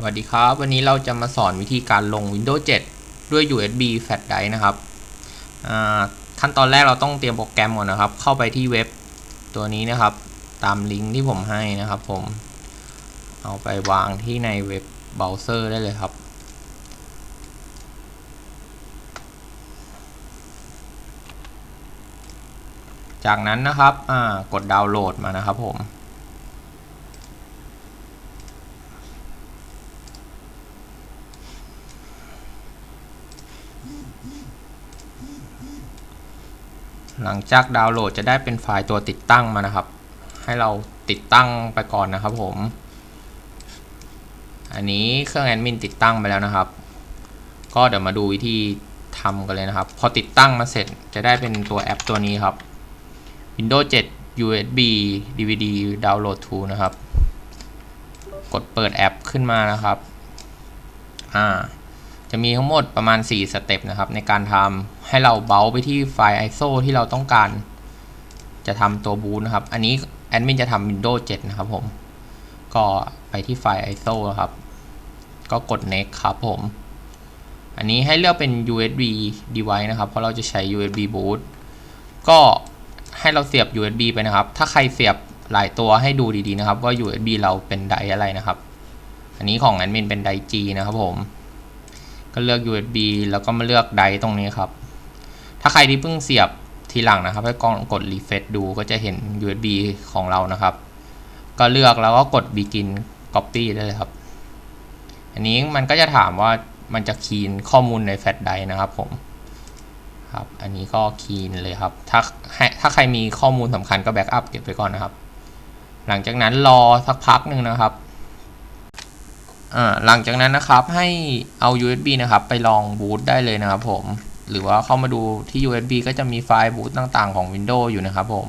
สวัสดีครับ วันนี้เราจะมาสอนวิธีการลง Windows 7 ด้วย USB Flash Drive นะครับขั้นตอนแรกเราต้องเตรียมโปรแกรมก่อนนะครับ เข้าไปที่เว็บตัวนี้นะครับ ตามลิงก์ที่ผมให้นะครับผม เอาไปวางที่ในเว็บเบราว์เซอร์ได้เลยครับ จากนั้นนะครับกดดาวน์โหลดมานะครับผม หลังจากดาวน์โหลดจะได้เป็นไฟล์ตัวติดตั้งมานะครับ ให้เราติดตั้งไปก่อนนะครับผม อันนี้เครื่องแอดมินติดตั้งไปแล้วนะครับ ก็เดี๋ยวมาดูวิธีทำกันเลยนะครับ พอติดตั้งมาเสร็จจะได้เป็นตัวแอปตัวนี้ครับ Windows 7 USB DVD Download to นะครับ กดเปิดแอปขึ้นมานะครับ อ่า จะมีทั้งหมดประมาณ 4 สเต็ปนะครับ ในการทำให้เราเบาไปที่ไฟล์ ISO ที่เราต้องการ จะทำตัวบูตนะครับ อันนี้แอดมินจะทำ Windows 7 นะครับผม ก็ไปที่ไฟล์ ISO ครับ ก็กด next ครับผม อันนี้ให้เลือกเป็น USB device นะครับ เพราะเราจะใช้ USB boot ก็ให้เราเสียบ USB ไปนะครับ ถ้าใครเสียบหลายตัวให้ดูดีๆนะครับ ว่า USB เราเป็นไดอะไรนะครับ อันนี้ของแอดมินเป็นได G นะครับผม ก็เลือก USB แล้วก็มาเลือกไดตรงนี้ครับ ถ้าใครที่เพิ่งเสียบทีหลังนะครับ ให้กล้องกด refresh ดูก็จะเห็น USB ของเรานะครับ ก็เลือกแล้วก็กด begin copy ได้เลยครับ อันนี้มันก็จะถามว่ามันจะคีนข้อมูลในแฟลชไดนะครับผมครับ อันนี้ก็คีนเลยครับ ถ้าให้ถ้าใครมีข้อมูลสำคัญก็แบ็กอัพเก็บไปก่อนนะครับ หลังจากนั้นรอสักพักหนึ่งนะครับ หลังจากนั้นนะครับให้เอา USB นะครับไปลองบูตได้เลยนะครับผม หรือว่าเข้ามาดูที่ USB ก็จะมีไฟล์บูตต่างๆของ Windows อยู่นะครับผม